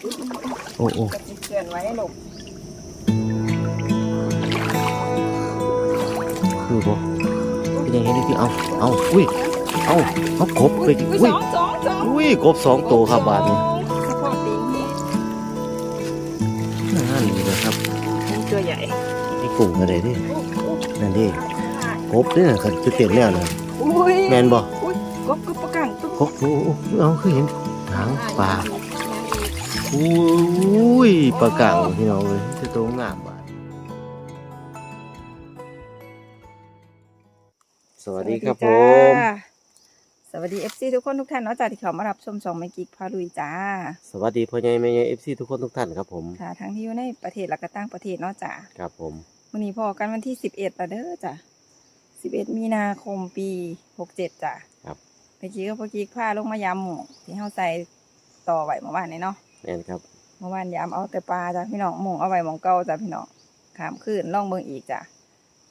โอ้โอ้กระติกเกลื่อนไว้ลูกคือบ่เป็นยังไงนี่พี่เอาเอาอุ้ยเอาเอากบไปอุ้ยอุ้สยองสองสองอุ้ยกบสองตัวครับบาทนี้เฉพาะตีนนี่นั่นนี่นะครับเป็นตัวใหญ่นี่กุ้งอะไรดิอุ๊ยอุ๊ยนั่นดิกบเนี่ยเขาจะเต็มแล้วนะอุ้ยแมนบ่อุ้ยกบกบประกังตุ๊กบโอ้โอ้เอาคือเห็นหางปลา อุ้ยปลากังพี่น้องเลยจะตัวงามบาดสวัสดีครับผมสวัสดีเอฟซีทุกคนทุกท่านเนาะจ้าที่เขามารับชมสองไมกิกพาลุยจ้า สวัสดีพ่อใหญ่แม่ใหญ่เอฟซีทุกคนทุกท่านครับผมค่ะทั้งที่อยู่ในประเทศและก็ต่างประเทศเนาะจ้าครับผมวันนี้พอกันวันที่สิบเอ็ดละเด้อจ้ะสิบเอ็ดมีนาคมปีหกเจ็ดจ้ะครับเมื่อกี้ก็พอกี้ผ้าลงมายำหมูที่เฮาใส่ต่อไว้เมื่อวานนี้เนาะ แม่นครับเมื่อวานยำเอาแต่ปลาจ้ะพี่น้องหมูเอาไว้หมองเก่าจ้ะพี่น้องขามขึ้นล่องเบิงอีกจ้ะ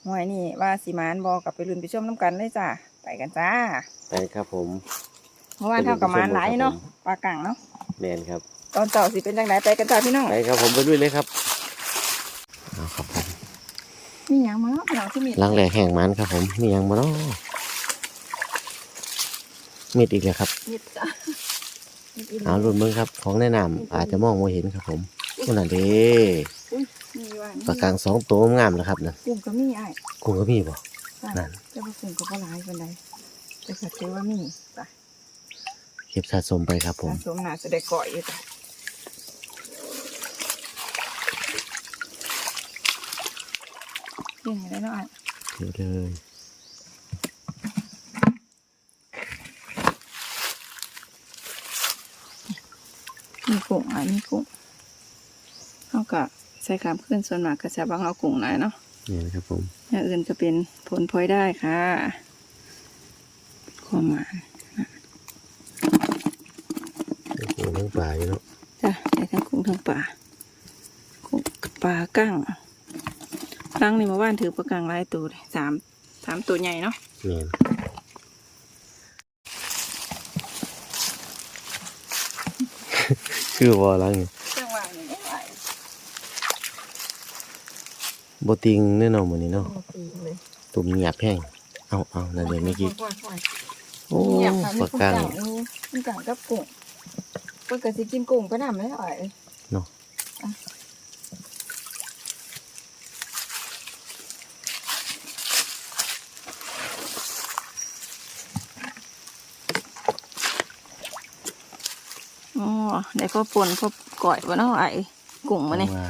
หวยนี่ว่าสีมานบอกกับไปรุ่นไปชมน้ำกันเลยจ้ะไปกันจ้าไปครับผมเมื่อวานเท่ากับมานหลายไปรุ่นไปชมเนาะครับผมปลากังเนาะแม่นครับ ตอนเต่าสิเป็นจังไดไปกันจ้าพี่น้องไปครับผมไปด้วยเลยครับเอาครับผมมีหยังมาเนาะพี่น้องที่มีล้างแหลกแห้งมันครับผมมีหยังมาเนาะมีดอีกแล้วครับมิดจ้ะมิดอีหลี เอารุ่นเบิ้งครับ ของแนะนำอาจจะมองไม่เห็นครับผมคนนั้นเด้อุ้ยมีว่ามีปลากลางสองตัวงามแล้วครับนั่นกุ้งก็มีไอ้กุ้งก็มีบ่จ้ะนั่นจะมากุ้งก็บ่หลายปานใดแต่ก็ถือว่ามีจ้ะเก็บสะสมไปครับผมสะสมน่าจะได้ก่อยอยู่จ้ะเรื่องอะไรเนาะไอ้เดี๋ยวเลย กุ้งไอ้มีกุ้งเขาก็ใส่ขามขึ้นส่วนมากก็จะบังเอากุ้งหน่อยเนาะนี่นะครับผมอย่างอื่นก็เป็นผลพลอยได้ค่ะความหมายโอ้โหเรื่องปลาอยู่เนาะจ้ะใส่ทั้งกุ้งทั้งปลากุ้งกับปลากั้งกั้งนี่มาว่านถือปลากั้งหลายตัวเลยสามสามตัวใหญ่เนาะนี่ คือว่าล้างนี่จังหวะนี้ไม่ไหวบติงแน่นอนมื้อนี้เนาะตีเลยตุ่มเงียบแห้งเอาเอานั่นเดี๋ยวไม่กี่โอ้เงียบค่ะมีปลากุ้งกังกั้งนี่กุ้งกั้งกับกุ้งปกติกินกุ้งก็นำไม่ไหวเนาะ อะอ๋อ ได้พอป่นพอก่อยบ่เนาะไอ้กุ้งมาเนี่ยว่า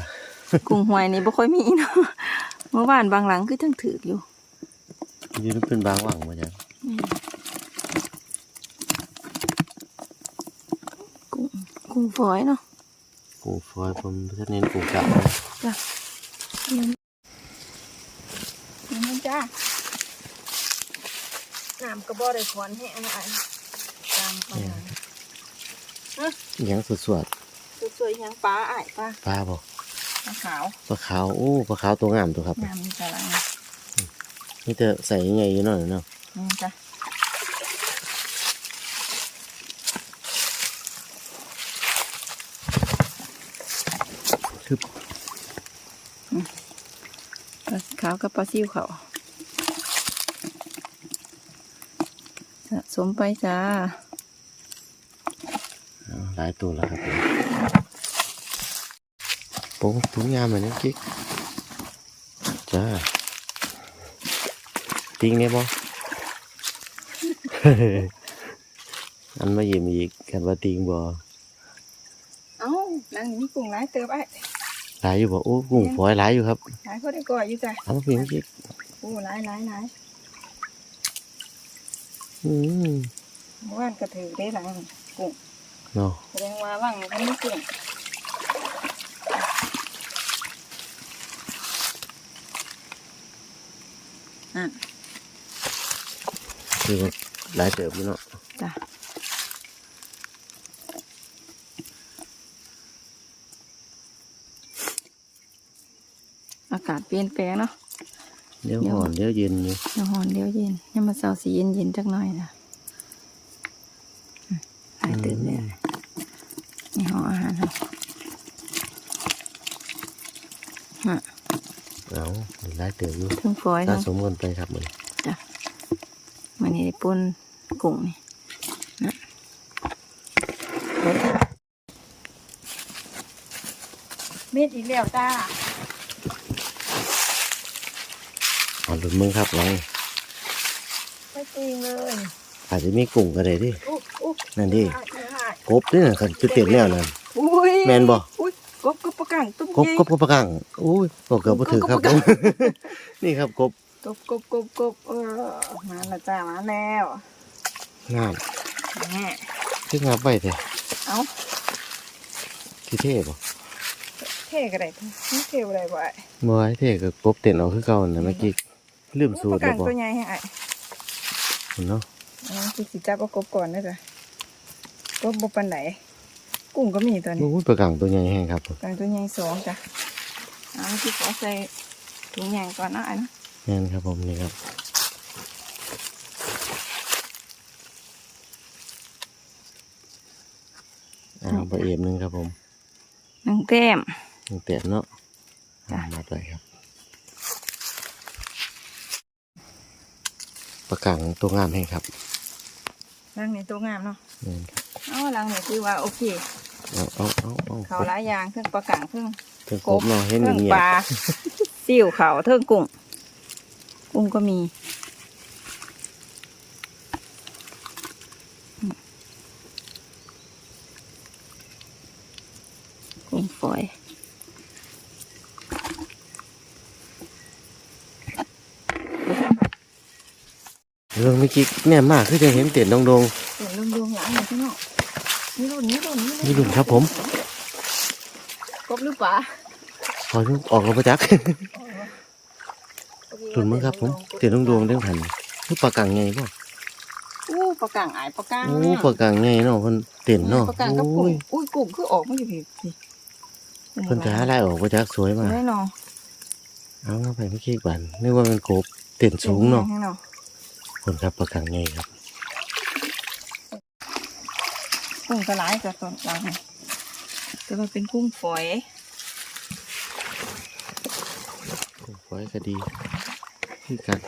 กุ้งหวยนี่บ่ค่อยมีเนาะเมื่อวานบางหลังคือทั้งถือกอยู่อยู่นี่เป็นบางหวังมาจ้ะกุ้งกุ้งฝอยเนาะปูฟอยผมจะเน้นปูกลับจ้ะนี่จ้าน้ำกระบอกได้ขอนแห้งนะไอ้ตามไป ยังสดสวยๆยังปลาไอ้ปลาๆปลาบ่ปลาขาวปลาขาวโอ้ปลาขาวตัวงามตัวครับน้ำมีกระลังนี่จะใส่ยังไงอยู่หน่อยเนาะนี่จ้ะคือปลาขาวกับปลาซิวเขาสะสมไปจ้าเอา หลายตัวแล้วครับผมโป้งถุงยามเหมือนนี้กิ๊กจ้าติงเนี่ยบ่อันมาเยี่ยมอีกกันว่าติงบ่เอ้านั่งนี่มีกุ้งหลายเติบไอ้หลายอยู่บ่โอ้กุ้งฝอยหลายอยู่ครับหลายคนได้ก่อยอยู่จ้ะเอามาเพียงกิ๊กโอ้หลายหลายหลายอืมเมื่อวานก็ถือได้หลังกุ้ง เนาะแสดงว่าว่างมันไม่กุ้งอะคือว่าหลายเติบอยู่เนาะจ้ะอากาศเปลี่ยนแปลงเนาะเดี๋ยวห่อนเดี๋ยวเย็นอยู่เดี๋ยวร้อนเดี๋ยวเย็นยังมาเสาสีเย็นเย็นๆจักหน่อยนะอืมหลายตื่นเลยนี่ห่ออาหารค่ะ ฮะ เอา เดี๋ยวไล่เติมอยู่ทั้งฟอยสะทั้งสมกันไปครับมันมันนี่ได้ป่นกุ้งนี่นะเม็ดอีกแล้วจ้าเอาหลุดมึงครับลองไม่จริงเลยอาจจะมีกุ้งก็ได้ดิ อุ๊อุ๊นั่นดิหายหายกบนี่น่ะคันจะเต็มแล้วนั่นอุ้ย แม่นบ่อุ้ยกบกบ ประกังตุ้มกบกบกบประกังอุ้ยบอกเกือบบ่ถือครับผมนี่ครับกบกบกบกบกบเออมาและจ้ามาแล้วงามแม่ที่งับไปเถอะเอาที่เท่บ่เท่ก็ได้นี่เท่อะไรบ่ไอ้บ่ไอ้เท่กับกบเต็นเอาคือเก่าน่ะเมื่อกี้ลืมสูปตระรแล้กัวงบ่ตัวใหญ่ให้ไอ้เห็นเนาะอ๋อคือสิจับเอากบก่อนนะจ๊ะกบบ่ปันไหน กุ้งก็มีตัวนี้โอ้ยประกังตัวใหญ่แห้งครับผมกลางตัวใหญ่สองจ้ะเอาที่ขอใส่ถุงยางก่อนเนาะอันแม่นครับผมนี่ครับเอาไปเอ็มหนึงครับผมหนึ่งแต้ม หนึ่งเตียนเนาะจ้ะมาไปครับประกังตัวงามแห้งครับล้างในตัวงามเนาะแม่นครับ เอาล้างในคือว่าโอเค เอาเอาเอาเอาเขาหลายอย่างเครื่องประกังเครื่องเครื่องกบเนาะเห็นเคอรื่ย่างองเงี้ยปลาซิ่วเขาเครื่องกุ้งกุ้งก็มีกุ้งฝอย เรื่องเมื่อกี้แน่มากคือจะเห็นเตียนดง เดี๋ยวลงดวงหลังหน่อยพี่น้อง นี่รุ่นนี่รุ่นๆนี่ลุนครับผมกบหรือเปล่าพอออกมาประจักษ์ลุนมั้งครับผมเตียนดวงๆเรื่องพันคือประกังไงบ่อู้ประกังอายประกังโอ้ประกังไงเนาะเพิ่นเตียนเนาะประกังกับโอ้กุ้งยอุ้ยกุ้งคือออกมาอยู่พี่พี่เพิ่นจะหาอะไรออกประจักษ์สวยมากได้เนาะเอาเข้าไปเมื่อกี้ก่อนนึกว่ามันกบเตียนสูงเนาะให้เนาะคนครับประกังไงครับ กุ้งกระไรกับตอนหลังแต่ว่าเป็นกุ้งฝอยกุ้งฝอยก็ดีคือกัน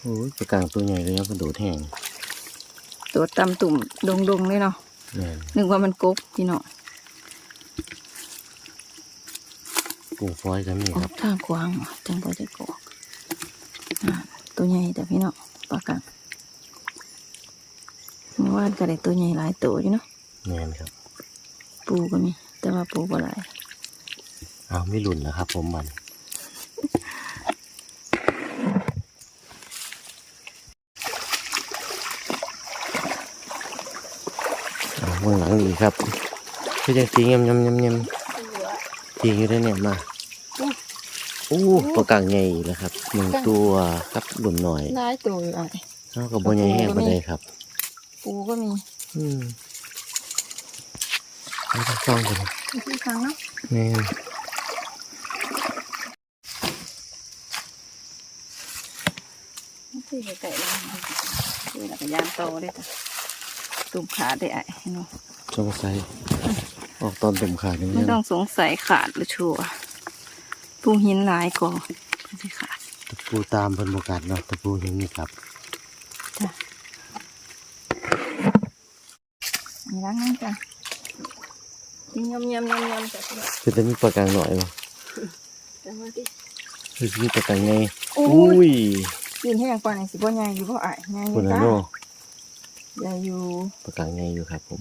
โอ้ยประกังตัวใหญ่เลยครับกระโดดแห้งตัวตำตุ่มดงดงๆเลยเนาะแม่นนึกว่ามันกบพี่เนาะกุ้งฝอยก็มีออครักบทางกวางว่ะจังบ่ได้กอกอ่าตัวใหญ่แต่พี่เนาะปลากัง เมื่อวานก็ได้ตัวใหญ่หลายตัวอยู่เนาะแม่นครับ ปูก็มี แต่ว่าปูบ่หลายเอาไม่หลุนแล้วครับ ผมมันเอาเบื้องหลังอีกครับคือยังตียำยำยำยำตีอยู่ได้เนี่ยมาโอ้ตัวกลางใหญ่อีกแล้วครับหนึ่งตัวกับหลุนหน่อยหลายตัวอยู่ไอ้เอากับบัวใหญ่แห้งไปเลยครับปู ก็มีอืมเอาไปซ่องกันที่ครั้งเนาะแม่นที่ไก่ๆเลยคือหลักยานโตได้จ้ะตุ่มขาได้ไอ้เนาะสงสัยออกตอนตุ่มขาดอย่างไม่นี้ต้องสงสัยขาดหรือชัวร์ปูหินหลายก่อไม่ใช่ขาดตะปูตามเพิ่นบกัดเนาะตะปูอย่างนี้ครับ จ้ะมี ล้างนั่งจ้ะกินยำยำยำยำจ้ะพี่น้องคือจะมีปลากลางหน่อยบ่จังว่าที่คือมีปลากลางไงโอ้อุ้ยยกินแห้งกว่านี่สิบ่ใหญ่อยู่บ่อ้ายใหญ่อคุยู่ณจ้าโน่ใหญ่อยู่ปลากลางไงอยู่ครับผม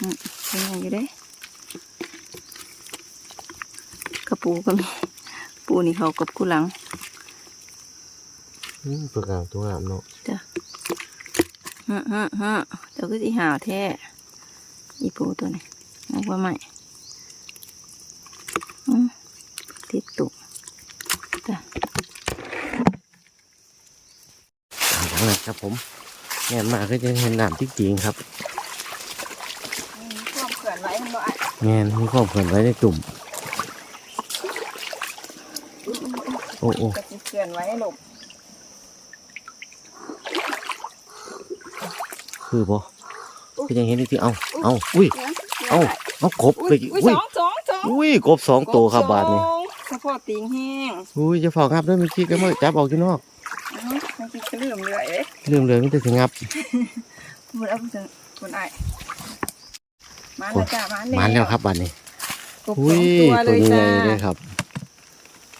อืมเป็นไงอยู่เด้กระ ปูก็มี ปูนี่เขากับกูหลังอืมปลากลางตัวงามเนาะจ้ะฮะฮะฮะเดี๋ยวก็สิหาวแท้อีปูตัวนี้นึกว่าไม่อืมติดตุกจ้ะหลังนั้นครับผมแง่นมากก็จะเห็นน้ำจริงๆครับความเขื่อนไว้มันบ่อะแง่นมีความเพิ่นไว้ในตุ่ม โอ้โอ้จะสิเขื่อนไว้หลบคือบ่คือยังเห็นอีกทีเอาเอาอุ้ยเอาเอากบอุ้ไปยอุ้ยอุ้สยองสองสองอุ้ยกบสองตัวครับบาทนี่สองเฉพาะตีงแห้งอุ้ยจะฝากงับด้วยเมื่อกี้ก็มาจับออกอยู่นอกเอ้าไม่กินก็ลืมเลยเอ้ยเรื่องเลยไมแต่ได้ถึงงับพูดเอาพูดถึงคนไอ้มาแล้วจ้ามาแล้วมาแล้วครับบาทนี้กบสอุ้อยงตัวเลตัวยใหจ้าญ่เลยครับ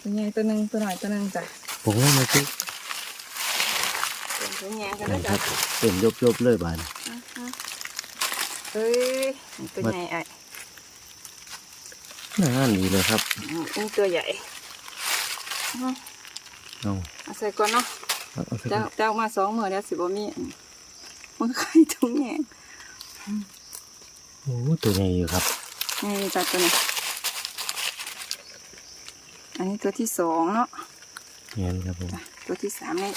ตัวใหญ่ตัวหนึ่งตัวหน่อยตัวหนึ่งจ้ะผมว่าเมื่อกี้เป็นตัวใหญ่กันนะนะครัจ้ะบเต็มยบยบๆเลยบาทนี้เฮ้ยตัวใหญ่ไอ้น่าดีเลยครับนี่ตัวใหญ่เอาเอาเอาใส่ก่อนเนาะเอาเอาสักเจ้าเจ้ามาสองมือแล้วสิบ่มีมันไข่ทุ่งแหงโอ้ตัวใหญ่อยู่ครับ นี่จัดตัวนี้ อันนี้ตัวที่สองเนาะเนี่ยครับผมจ้ะตัวที่สามนี่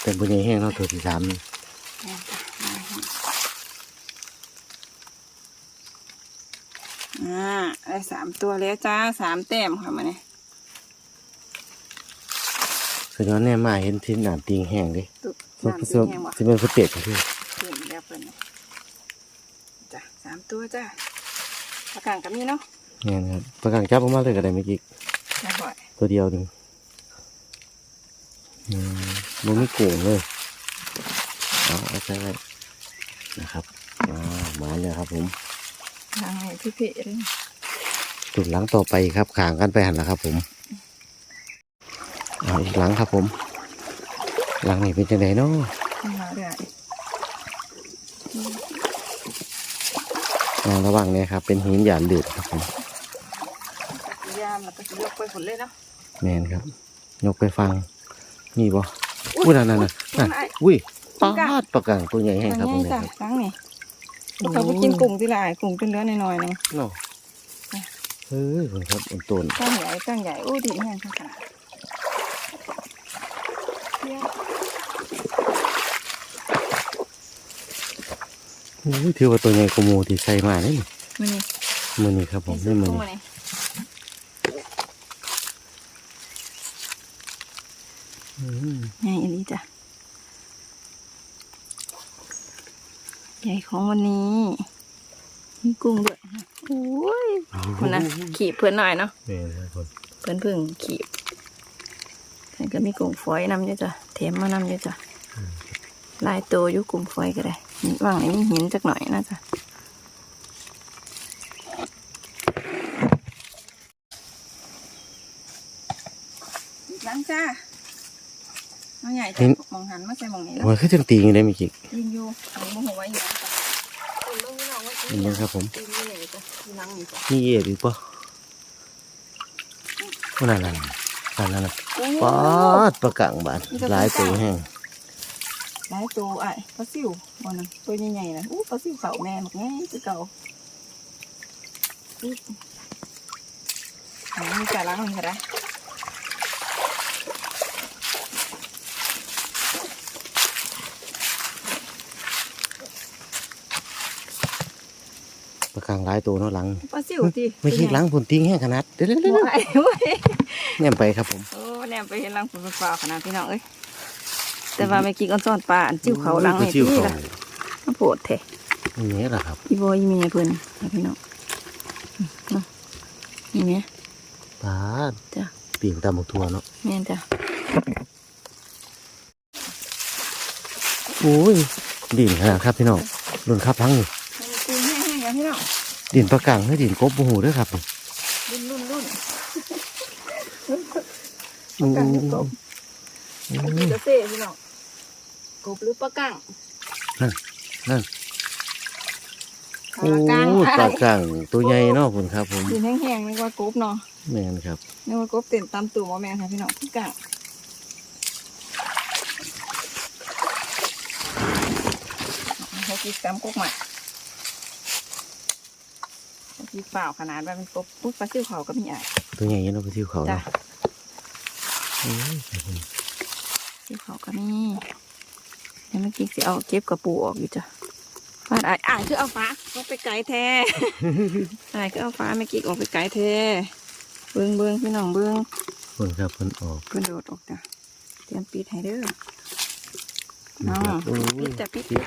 แต่บนใหญ่แห้งเท่าตัวที่สามนี่แม่นจ้ะมาให้อ่าได้สามตัวแล้วจ้าสามแต้มค่ะมาเนี่ยสุดยอดแน่มาเห็นทิ้นหนามติงแห้งดิตุ๊กมันน้ำเสื่สีอมแห้งวะจะเป็นสเต็ปที่เห็นแล้วเพิ่นน่ะจ้ะสามตัวจ้าประกันก็มีเนาะเนี่ยนะครับประกันจับออกมาเลยก็ได้เมื่อกี้จ้าบ่อยตัวเดียวหนึ่งอืมมันไม่โกงเลยเอาเอาใส่ไว้นะครับอ่ามาเลยครับผมทางไหนพี่เพเลยจุดหลังต่อไปครับขางกันไปหันละครับ ผมเอาอีกหลังครับผม หลังนี้เป็นจังไดเนาะมาเรื่อยอ่าระหว่างเนี้ครับ เป็นหินหยาดเหลือดครับผมพยายามแล้วก็จะยกไปผลเลยเนาะแมนครับ ยกไปฟัง นี่บ่อุ้ยนั่นนั่นนั่นนั่นอุ้ยปลาดปลากังตัวใหญ่แห้งอันครับผมนี้เนี่ยจ้ะครับครั้งนี้พวกเขาไปกินกุ้งที่ลายกุ้งจนเหลือหน่อยๆหนึงเนาะเฮ้ยผมครับอันต้นก้างใหญ่ก้างใหญ่อู้ดีแห้งข้างขนาดเยี่ยมอุ้ยถือว่าตัวใหญ่กว่าหมูที่ใส่มานี่มันนี่มือนี้ครับผมนี่มือกุ้งนี้ มานี่ อืม ใหญ่อีหลีจ้ะ ใหญ่ของวันนี้ มีกุ้งด้วยโอ้ยคุณนะขีบเพื่อนหน่อยเนาะแม่นครับผมเพื่อนพึ่งขีบแล้วก็มีกุ้งฝอยนำเยอะจ้ะเทมมานำเยอะจ้ะลายโตวอยู่กุ้งฝอยก็ได้ว่างไหนมีหินจักหน่อยนะจ้ะอีกหลังจ้า น้องใหญ่จะมองหันมาใส่หมองนี้แล้วโอ้ยคือจังตีอยู่ได้เมื่อกี้ยิงอยู่อันนี้โมโหไว้อยู่นะจ้ะคุณเบิ่งพี่น้องว่าเห็นไหมครับผมตีนอยู่ไหนจ้ะที่นั่งนี่จ้ะนี่เอียดอีกปะว่านั่นนั่นนั่นนั่นนั่นโอ้ยปาดปลากังบาดหลายตัวแห้งหลายตัวไอ้ปลาซิวบอนะตัวใหญ่ๆนะอู้ปลาซิวเขาแน่หมกแง่คือเก่าอุ๊ยอันนี้จะล้างมันก็ได้ ปลากังหลายตัวเนาะหลังปลาซิวทีไม่คิดหลังผลติ้งแห้งขนาดเดี๋ยวเดี๋ยวเดี๋ยวโอ้ยโอ้ยแนมไปครับผมโอ้แนมไปเห็นลังปลาเปล่าขนาดพี่น้องเอ้ยแต่ว่าไม่กินก้อนซ่อนปลาอันจิ้วเขาลังไม่ไม่จิ้วที่เขาละมันโผดแท้อันนี้แหละครับอีโบอีเมียเพิ่นนะพี่น้องเนาะนี่แม่ปาดจ้ะปีกตามหมกทัวเนาะแม่นจ้ะโอ้ยดินขนาดครับพี่น้องรุ่นครับพังนี่ตีน แห้งๆกันพี่น้องดินปลากังให้ดินกบโอ้โหด้วยครับนี่รุ่นรุ่นรุ่นอืมกังหรือือกบมอันนี้จะเซ่พี่น้องกบหรือปลากังนั่นนั่นปลากังโอ้ปลากังตัวใหญ่เนาะคุณครับ ผมดินแห้งๆนึกว่ากบเนาะแม่นครับนึกว่ากบเต็มตามตัวว่าแม่นค่ะพี่น้องปลากังเขากินกำกบใหม่ เขากินเปล่าขนาดว่าเป็นกบปุ๊บปลาซิวเขาก็มีอะตัวใหญ่เนาะไปที่เขาจ้ะเนาะโอ้ยครับผมซิวเขาก็มีเดี๋ยวเมื่อกี้สิเอาเก็บกระปูออกอยู่จ้ะฟาดอ่ายอ่ายคือเอาฟ้าออกไปไกลแท้อ่ายคือเอาฟ้าเมื่อกี้ออกไปไกลแท้เบิ้งเบิ้งพี่น้องเบิ้งคนครับคนออกเพิ่นโดดออกจ้ะเตรียมปิดให้เด้อนี่ครับอ๋อโอ้ยปิดจ้ะปิดปิด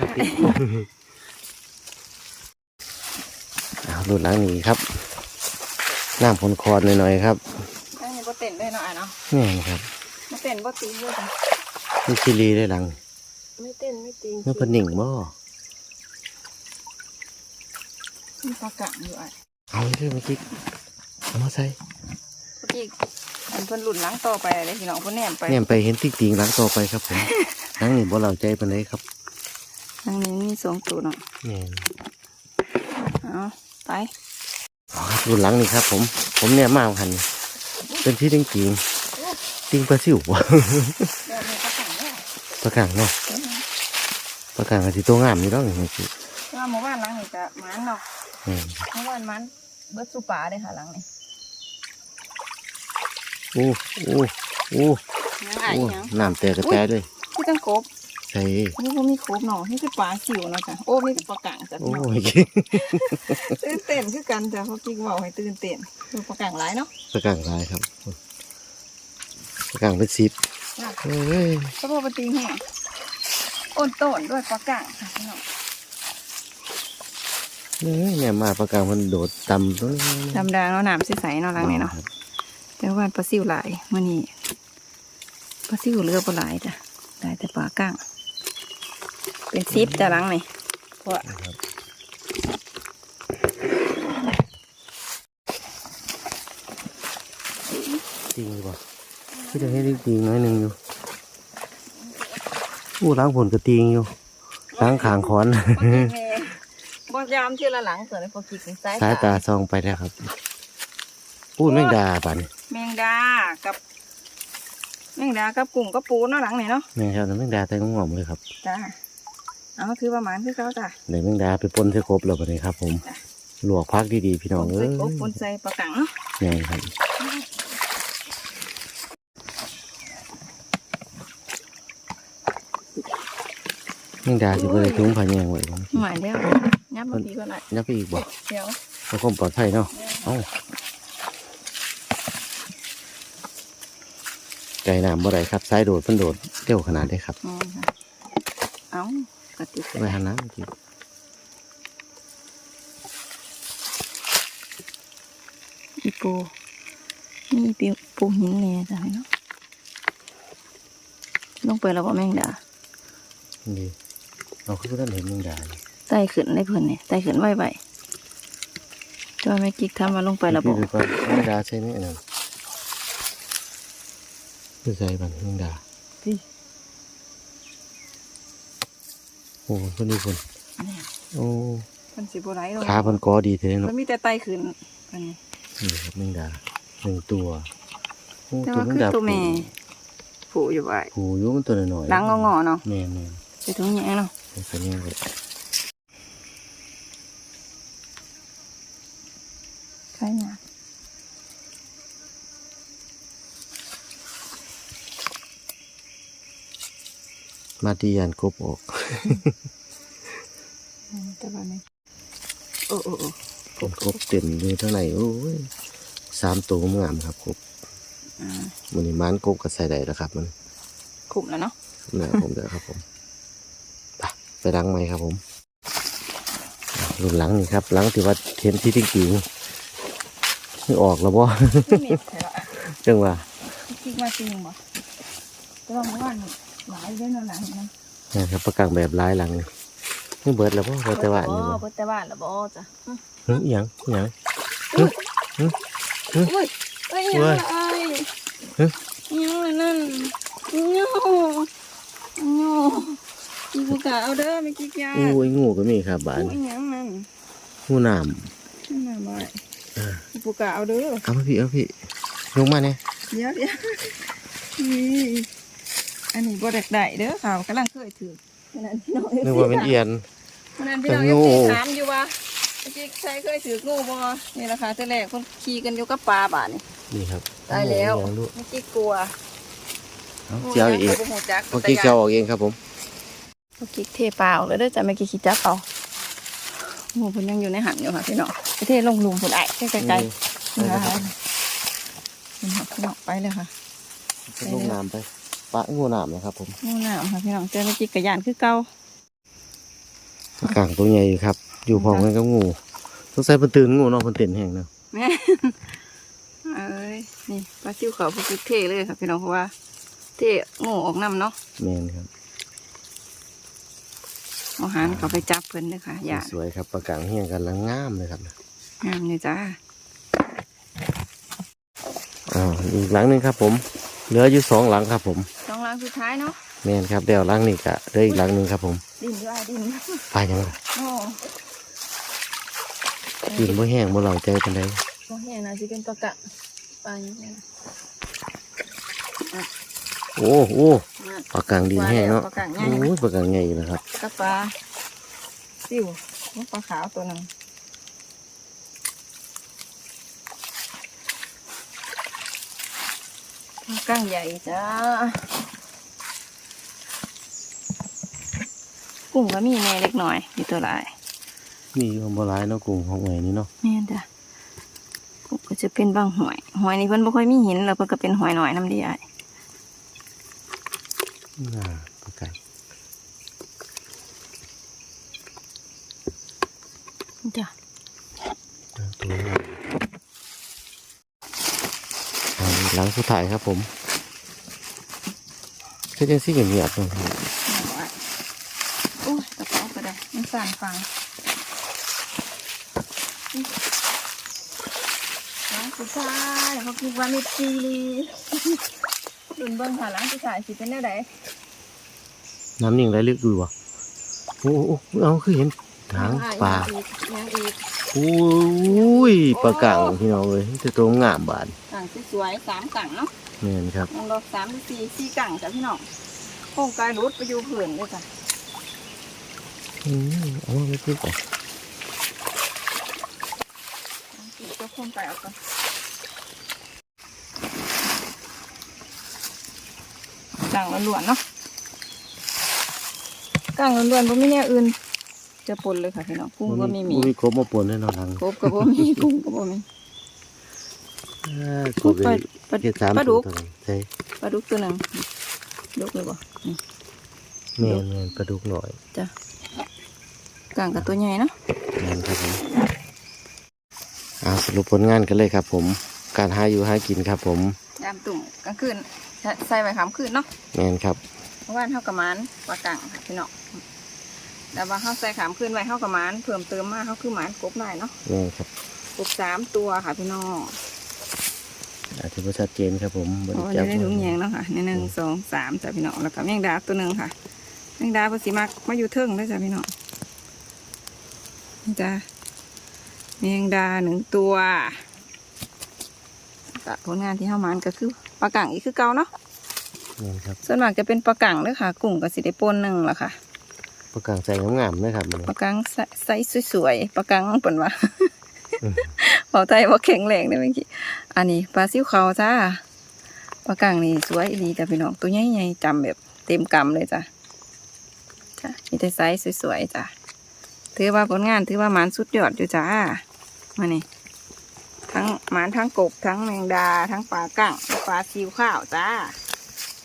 ค รับปิดเอาหลุดหล้างหนีครับน้ำพนคอดหน่อยๆครับอันนี้บ่เต้นได้เนาะอะเนาะนี่นะครับบ่เต้นบ่ตีเลยจ้ะนี่ชิลีได้หลัง ไม่เต้นไม่ตีเมื่อเพนหนิ่งบ่มีปลากระอยู่อะเอาเลยเด้อเมื่อกี้เอามาใส่เมื่อกี้อันเพิ่นหลุดหลังต่อไปเลยพี่น้องเพิ่นแนมไปเนี่ยไปเห็นติ๊กติงหลังต่อไปครับผมหลังนี่บ่เราใจปานใดครับทางนี้มีสองตัวเนาะเนี่ยเอา ไปอ๋อครับรุ่นหลังนี่ครับ ผม ผมเนี่ยมาหันเป็นที่ติงติงติงปลาซิวบ่เดี๋ยวมีปลากระเนี่ยปลากางเนาะปลากางก็สิตัวงามอยู่แล้วนี่เมื่อกี้ว่าหมู่บ้านหลังนี้จะมันเนาะอืมหมู่บ้านมันเบิดสุปลาเลยค่ะหลังนี้โอ้โอ้โอ้ยังอะโอ้ยังน้ำแตกกระจายเลยที่ตั้งกบ ใส่นี่ก็มีครบเนาะนี่คือปลาสิวเนาะจ้ะโอ้มีแต่ปลากระจ้ะโอ้พี่น้องยตื่นเต้นคือกันจ้ะเพราะกิ๊กเว่าให้ตื่นเต้นคือปลากระหลายเนาะปลากางลายครับปลากางเป็นสิบน่ะเอ้ยก็พอปตีแห้งอ้นต้นด้วยปลากระค่ะพี่น้องเอ้ยเนี่ยมาปลากางมันโดดต่ำตัวนี้ดำดางเนาะน้ำใสๆเนาะหลังนี้เนาะครับแต่ว่าปลาซิวหลายมื่อนี้ปลาซิวเรือปลาหลายจ้ะหลายแต่ปลาก้าง เป็นซิปจ้ะหลังนี่เพราะว่านะครับจริงป่ะพี่จะให้ได้จริงน้อยหนึ่งอยู่อู้ล้างผลกระติงอยู่ล้างขางคอนปลากิ๊กแม่บ่ยามที่ละหลังเกิดในปลากิ๊กนี่สายสายตาซองไปแล้วครับพูดแม่งดาปันแมงดากับแมงดากับกุ้งกับปูเนาะหลังนี่เนาะแม่งครับแม่งดาแต่งงอมเลยครับจ้า เอาคือประมาณคือเขาจ้ะในแม่งดาไปปนเสครบแล้วปันนี้ครับ ผมจ้ะลวกพักดีๆพี่น้องปนเอ้ใส่ยกบปนใส่ปลากังเนาะแม่งครับแม่งดาสิบ่ได้ถุงผ้าแยงไว้บ่หมายเดียวยับมาปีก่อนหน่อยยับไปอีกบ่เดี๋ยวเพื่อความปลอดภัยเนาะเอ้าไก่น้ำบ่ได้ครับสายโดดเพิ่นโดดเร็วขนาดได้ครับอืมค่ะเอากระ ติกไว้หันน้ำจริงอีปูนี่ปีปูหินเนี่ยจ้ะเนาะลงไปแล้วบ่แมงดาดีเอาคือท่านเห็นแม่งดาเลยไต่ขึ้นได้เพิ่นเนี่ยไต่ขึ้นไว้ไว้จอยแม่กิ๊กทำมาลงไปแล้วบ่พี่ดูก่อนแม่งดาใช่ไหมอันนั่นคือใส่บันแม่งดาพี่ โอ้เพิ่นนี่เพิ่นเนี่ยโอ้เพิ่นสิบ่ไหลลงขาเพิ่นกอดีเท่มัเนาะนมีแต่ไต่ขึ้นเพิ่นนี่นี่ครับแม่งดาหนึ่งตัวโอ้แต่ตัวว่าแม่คืงอดาตัวแม่ผูอยู่ไว้ผูอยู่มันตัวน้อยๆหลังงอๆเนาะแม่แม่ไปถุงแหงเนาะใส่เนี่ยเลย ใช่ยาก มาตียันกบออกอืมแต่ว่านี่โอ้โอ้โอ้ผมครบเต็มอยู่เท่าไหร่โอ้ยสามตัวงามครับครบอ่ามันนี่มันกบก็ใส่ได้แล้วครับ มันขุมแล้วเนาะนี่ผมเดี๋ยวครับผมไปไปล้างไหมครับผมอะรุ่นหลังนี่ครับหลังที่ว่าเทนที่จริงๆนี่ออกแล้วบ่ไม่มีใช่ละจังว่าคิดว่าจริงบ่แต่ว่าเมื่อวานนี่ หลายเดือนแล้วหลังนั้นนะครับประกังแบบลายหลังนี่นี่เบิดแล้วบ่เบิดแต่ว่านี่บ่เบิดแต่ว่าแล้วบ่จ้ะหึอหยังอหยังอุ้ยเอ้ยยังเว้ละยไอ้ฮะยังละนั่นโย่โย่อีบุกะเอาเด้อไม่กิ๊กยาอู้ไอ้งูก็มีครับบ้านอุ้ยยังนั่นงูน้นั่นน่ะบ่อยเอออีบุกะเอาเด้อำเอามาพี่เอาพี่ลงมาเนี่ยเดี๋ยวเดี๋ยวนี่ อันนี้บ่ได้ได้เด้อข่าวกำลังเคยถือวันนั้นพี่น้องนึกว่าเป็นเอียนวันนั้นพี่น้องแต่เองูฟซีถามอยู่ว่าเมื่อกี้ใครเคยถืองูบ่นี่แหละค่ะแต่แรกคนขี่กันอยู่กับปลาบ่านี่นี่ครับตายแล้วโอ้โหยังดูเมื่อกี้กลัวเอาเจ้าเองบ่ฮู้จักเมื่อกี้เจ้าออกเองครับผมเมื่อกี้เทปลาออกเลยเด้อจ้ะเมื่อกี้ขี้จับเอางูเพิ่นยังอยู่ในหันอยู่ค่ะพี่น้องไปเทลงหลุมพุ่นไอ้ใกล้ๆๆนะคะพี่น้องพี่น้องไปเลยค่ะจะลงน้ำไป ปะงูน้ำนะครับ ผมงูน้ำค่ะพี่น้องเจอเมื่อกี้กระยานคือเก่าปลากลางตัวใหญ่อยู่ครับ อยู่พร้อมกันกับงูสงสัยเพิ่นตื่นงูเนาะเพิ่นเต้นแห้งเนาะแม่เอ้ยนี่ปลาซิวเขาพวกเท่เลยค่ะพี่น้องเพราะว่า เท่งูออกน้ำเนาะแม่นครับเอาหารเขาไปจับเพิ่นเลยค่ะอย่าสวยครับปลากลางเฮียงกันลังงามเลยครับงามเลยจ้าอ่าอีกหลังหนึงครับผม เหลืออยู่สองหลังครับผมสองห ลังสุดท้ายเนาะแม่นครับเดี๋ยวหลังนี้ก็เหลืออีกหลังหนึงครับผมดินด้วยดินไปยังไงโอ้กินบ่แห้งบ่เหล่าใจปานใดบ่แห้งนะสิเป็นปลากะปลาอย่างนี้โอ้โอ้นะปลากลางดินแห้งเนาะปลากะง่ายโอ้ยปลากลางใหญ่อยู่นะครับกับปลาซิวแล้วปลาขาวตัวหนึ่งปลาก้างใหญ่จ้า กุ้งก็มีแม่เล็กหน่อยมีตัวหลายมีอยู่บ่หลายเนาะกุ้งของแหวนนี่เนาะแม่นจ้ะกุ้งก็จะเป็นบางหอยหอยนี่เพิ่นบ่ค่อยมีหินแล้วเพิ่นก็เป็นหอยหน่อยน้ำดีอ้ายน่าปลาไก่จ้ะตัวนี้อ่าหลังสุดท้ายครับผมก็ยังสิเงียบๆนะครับ เอาไว้โอ้ยกระเป๋าก็ได้มัน สั่นฟังหลังสุดท้ายเขาคิดว่ามีจีรีดุนเบิ้งค่ะหลังสุดท้ายสิเป็นแนวใดน้ำนิ่งไหลลึกดูวะโอ้โอ้เอาคือเห็นหางปลาอีกยังอีกโอ้ยปลากางพี่น้องเลยจะตัวงามบานกังสวยๆสามกังเนาะแม่นครับยังรอสามหรือสี่สี่กังจ้ะพี่น้องโครงกายรุดไปอยู่เผื่อนเลยจ้ะ อืมเอาไม่พูดก่อนติดตัวโครงกายออกก่อนกังล้วนๆเนาะกังล้วนๆบ่มีแนวอื่น จะปนเลยค่ะพี่น้องกุ้งก็ไม่มีมีครบมาปนแน่นอนหลังกบก็บ่มีกุ้งก็บ่มีครกุ้บงเลปลายปลาดสามปลาดุกปลาดุกตัวหนึ่งดุกเลยบ่นี่แม่นแม่นปลาดุกหน่อยจ้ะ ลางกับตัวใหญ่เนาะแม่นครับผมอ่าสรุปผลงานกันเลยครับ ผม การหาอยู่หากินครับ ผมยามตุ่มกลางคืนใส่ไว้ขามคืนเนาะแม่นครับเพราะว่าเฮากระมานปลากังค่ะพี่น้องแต่ว่าเฮาใส่ขามคืนไว้เฮากระมานเพิ่มเติมมาเฮาคือหมานกบหน่อยเนาะแม่นครับกบสามตัวค่ะพี่น้องอาจจะไม่ชัดเจนครับผมบเพริราะว่าจาจะคได้ถุงแยงเนาะค่ะในหนึ่งสองสามจ้ะพี่น้องแล้วก็แมงดาตัวหนึ่งค่ะแมงดาเพนสิมักมาอยู่เทิงได้อจ้ะพี่น้องนี่ จ้ะแมงดาหนึ่งตัวก็ผลงานที่เฮาหมานก็คือปลากังอีกคือเก่าเนาะแม่นครับส่วนมากจะเป็นปลากังเด้อค่ะ กุ้งกับสิได้ปนหนึ่งล่ะค่ะปลากางใส่งามๆนะครับมันปลากังไซไซส์สวยๆปลากังเปิ่นว่าอืมเผาไทยว่าแข็งแรงได้เมื่อกี้อันนี้ปลาซิวเขาจ้าปลากังนี่สวยดีจ้ะพี่น้องตัวใหญ่ๆจำแบบเต็มกำเลยจ้ะจ้ะมีแต่ไซส์สวยๆจ้ะ ถือว่าผลงานถือว่าหมานสุดยอดอยู่จ้ามานี่ทั้งหมานทั้งกบทั้งแมงดา ทั้งปลากังปลาซิวข้าวจ้า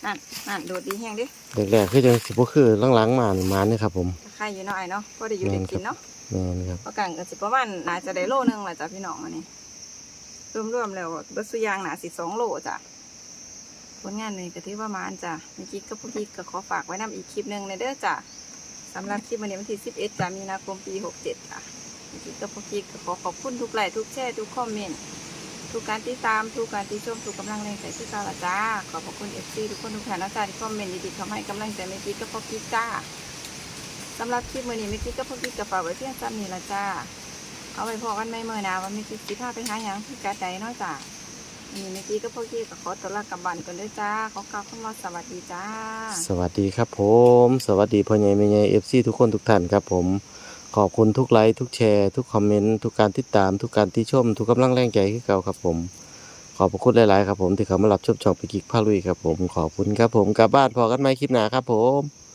นั่นนั่นโดดดีแห้งเดิแรกๆคือจังสิบ่คือหลังๆมานี่มานี่ครับผมใครอยู่เนาะไอ้เนาะก็ได้อยู่ได้กินเนาะแม่นครับประกันก็สิประมาณน่าจะได้โลนึงแหละจ้ะพี่น้องอันนี้รวมๆแล้วเบัสุยางหนาสิสองโลจ้ะผลงานนี้ก็ถือว่ามานจ้ะเมื่อกี้ก็พวกพี่ก็ขอฝากไว้นำอีกคลิปหนึ่งในเด้อจ้ะ สำหรับคลิปวันนี้วันที่ 11จ้ะมีนาคม ปี 67จ้ะเมื่อกี้ก็พวกพี่ก็ขอขอบคุณทุกไลค์ทุกแชร์ทุกคอมเมนต์ทุกการติดตามทุกการติชมทุกกำลังแรงใจที่เราละจ้า ขอบพระคุณเอฟซีทุกคนทุกท่านนะจ้าที่คอมเมนต์ดีๆทำให้กำลังใจเมื่อกี้ก็พวกพี่จ้าสำหรับคลิปมือนี้ไม่คิดก็พวกคิดกับฝากไว้เพียงซ้ำนี่ละจ้า เอาไว้พอกันไม่เมื่อนาว่าไม่คิดสิพาไปหาหยังที่กาใจนอยจ้า วันนี้ไม่คิดก็พวกคิดกับขอตัวลากลับบ้านกันด้วยจ้าขอกล่าวคำว่าสวัสดีจ้า สวัสดีครับผม สวัสดีพ่อใหญ่แม่ใหญ่ FC ทุกคนทุกท่านครับผม ขอบคุณทุกไลค์ทุกแชร์ทุกคอมเมนต์ทุกการติดตามทุกการที่ชม ทุกกำลังแรงใจที่เก่าครับผม ขอบพระคุณหลาย ๆ ครับผมที่เขามารับชมช่องไปกิกพาลุยครับผมขอบคุณครับผมกลับบ้านพอกันไหมคลิปหนาครับผม